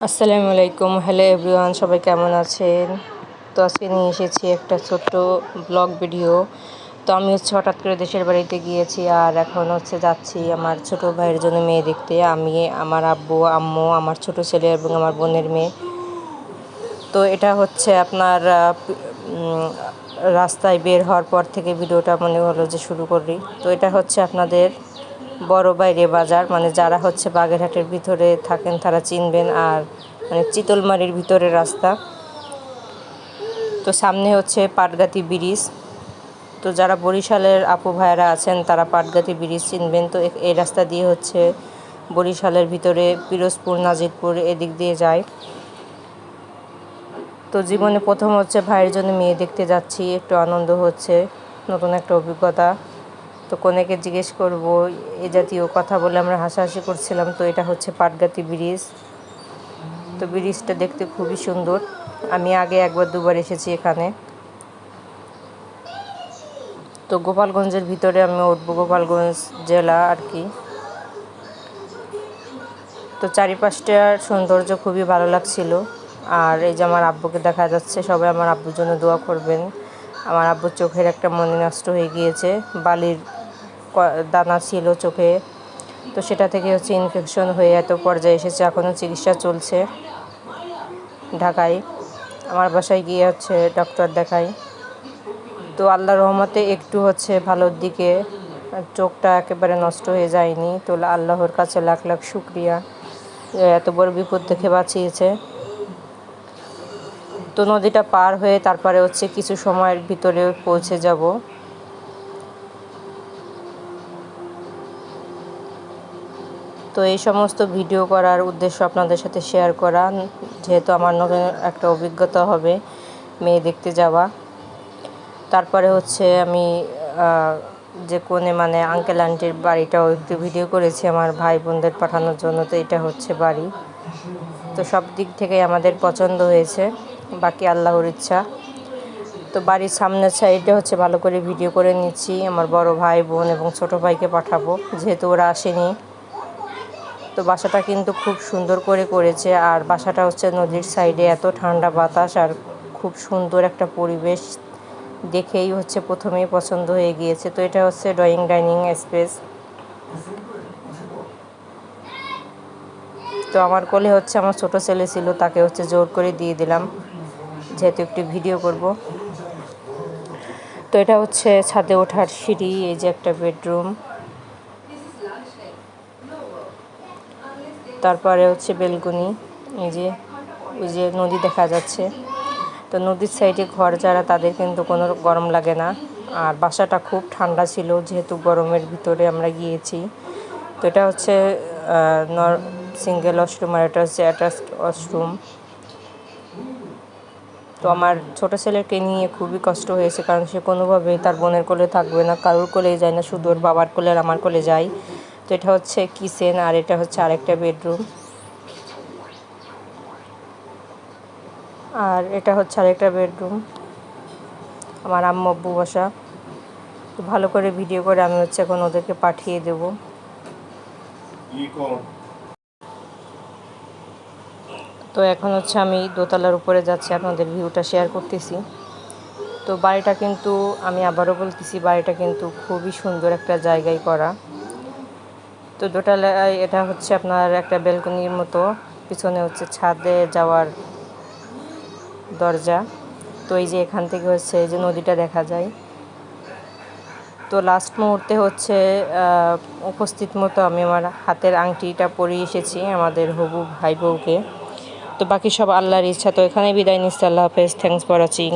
আসসালামু আলাইকুম। Hello everyone সবাই কেমন আছেন? তো আজকে নিয়ে এসেছি একটা ছোট্ট ব্লগ ভিডিও তো আমি হচ্ছে হঠাৎ করে দেশের বাড়িতে গিয়েছি আর এখন হচ্ছে যাচ্ছি আমার ছোট ভাইয়ের জন্য মেয়ে দেখতে। আমি, আমার আব্বু, আম্মু, আমার ছোট ছেলে এবং আমার বোনের মেয়ে। তো এটা হচ্ছে আপনার রাস্তায় বের হওয়ার পর থেকে ভিডিওটা মনে হলো যে শুরু করি। তো এটা হচ্ছে আপনাদের বড় বাইরে বাজার মানে যারা হচ্ছে বাগেরহাটের ভিতরে থাকেন তারা চিনবেন আর মানে চিতলমারির ভিতরে রাস্তা। তো সামনে হচ্ছে পাটগাতি ব্রিজ। তো যারা বরিশালের আপু ভাইয়েরা আছেন তারা পাটগাতি ব্রিজ চিনবেন। তো এই রাস্তা দিয়ে হচ্ছে বরিশালের ভিতরে পিরোজপুর, নাজিরপুর এদিক দিয়ে যায়। তো জীবনে প্রথম হচ্ছে ভাইয়ের জন্য মেয়ে দেখতে যাচ্ছি, একটু আনন্দ হচ্ছে, নতুন একটা অভিজ্ঞতা। তো কোনেকে জিজ্ঞেস করব, এ জাতীয় কথা বলে আমরা হাসাহাসি করছিলাম, তো এটা হচ্ছে পাটগাতি ব্রিজ। তো ব্রিজটা দেখতে খুবই সুন্দর। আমি আগে একবার দুবার এসেছি এখানে। তো গোপালগঞ্জের ভিতরে আমি উঠবো, গোপালগঞ্জ জেলা আর কি। তো চারিপাশটার সৌন্দর্য খুবই ভালো লাগছিল। আর এই যে আমার আব্বুকে দেখা যাচ্ছে, সবাই আমার আব্বুর জন্য দোয়া করবেন। আমার আব্বুর চোখের একটা মনে নষ্ট হয়ে গিয়েছে। বালির দানা ছিল চোখে। তো সেটা থেকে হচ্ছে ইনফেকশন হয়ে এত পর্যায়ে এসেছে এখনও চিকিৎসা চলছে ঢাকায়। আমার বাসায় গিয়ে হচ্ছে ডক্টর দেখাই তো আল্লাহ রহমতে একটু হচ্ছে ভালোর দিকে চোখটা একেবারে নষ্ট হয়ে যায়নি। তো আল্লাহর কাছে লাখ লাখ শুক্রিয়া। এত বড় বিপদ দেখে বাঁচিয়েছে। তো নদীটা পার হয়ে তারপরে হচ্ছে কিছু সময়ের ভিতরে পৌঁছে যাব। তো এই সমস্ত ভিডিও করার উদ্দেশ্য আপনাদের সাথে শেয়ার করা, যেহেতু আমার নতুন একটা অভিজ্ঞতা হবে মেয়ে দেখতে যাওয়া। তারপরে হচ্ছে আমি যে কোনে মানে আঙ্কেল আন্টির বাড়িটাও একটু ভিডিও করেছি আমার ভাই বোনদের পাঠানোর জন্য, তো এটা হচ্ছে বাড়ি। তো সব দিক থেকেই আমাদের পছন্দ হয়েছে, বাকি আল্লাহর ইচ্ছা। তো বাড়ির সামনের সাইডে হচ্ছে ভালো করে ভিডিও করে নিচ্ছি, আমার বড় ভাই বোন এবং ছোট ভাইকে পাঠাবো, যেহেতু ওরা আসেনি। তো বাসাটা কিন্তু খুব সুন্দর করে করেছে আর বাসাটা হচ্ছে নদীর সাইডে এত ঠান্ডা বাতাস আর খুব সুন্দর একটা পরিবেশ দেখেই হচ্ছে প্রথমেই পছন্দ হয়ে গিয়েছে। তো এটা হচ্ছে ড্রয়িং ডাইনিং স্পেস তো আমার কোলে হচ্ছে আমার ছোট ছেলে ছিল, তাকে হচ্ছে জোর করে দিয়ে দিলাম। যেহেতু একটি ভিডিও করব। তো এটা হচ্ছে ছাদে ওঠার সিঁড়ি, এই যে একটা বেডরুম। তারপরে হচ্ছে বেলকনি, এই যে, ওই যে নদী দেখা যাচ্ছে। তো নদীর সাইডে ঘর যারা, তাদের কিন্তু কোনো গরম লাগে না। আর বাসাটা খুব ঠান্ডা ছিল, যেহেতু গরমের ভিতরে আমরা গিয়েছি। তো এটা হচ্ছে নর, সিঙ্গেল ওয়াশরুম আর এটা হচ্ছে অ্যাটাচড ওয়াশরুম। তো আমার ছোট ছেলেকে নিয়ে খুবই কষ্ট হয়েছে, কারণ সে কোনোভাবেই তার বোনের কোলে থাকবে না, কারোর কোলেই যায় না, শুধু ওর বাবার কোলে আর আমার কোলে যায়। তো এটা হচ্ছে কিচেন আর এটা হচ্ছে আরেকটা বেডরুম। আর এটা হচ্ছে আরেকটা বেডরুম। আমার আম্মু আব্বু বসা। তো ভালো করে ভিডিও করে আমি হচ্ছে এখন ওদেরকে পাঠিয়ে দেব। তো এখন হচ্ছে আমি দোতলার উপরে যাচ্ছি আপনাদের ভিউটা শেয়ার করতেছি। তো বাড়িটা কিন্তু আমি আবারও বলতেছি বাড়িটা কিন্তু খুবই সুন্দর একটা জায়গায় করা। তো দোতলায় এটা হচ্ছে আপনার একটা ব্যালকনির মতো। পিছনে হচ্ছে ছাদে যাওয়ার দরজা। তো এই যে এখান থেকে হচ্ছে এই যে নদীটা দেখা যায়। তো লাস্ট মুহূর্তে হচ্ছে উপস্থিত মতো আমি আমার হাতের আংটিটা পরিয়ে এসেছি আমাদের হবু ভাই বউকে। তো বাকি সব আল্লাহর ইচ্ছা, তো এখানে বিদায় নিচ্ছি। আল্লাহ হাফেজ। Thanks for watching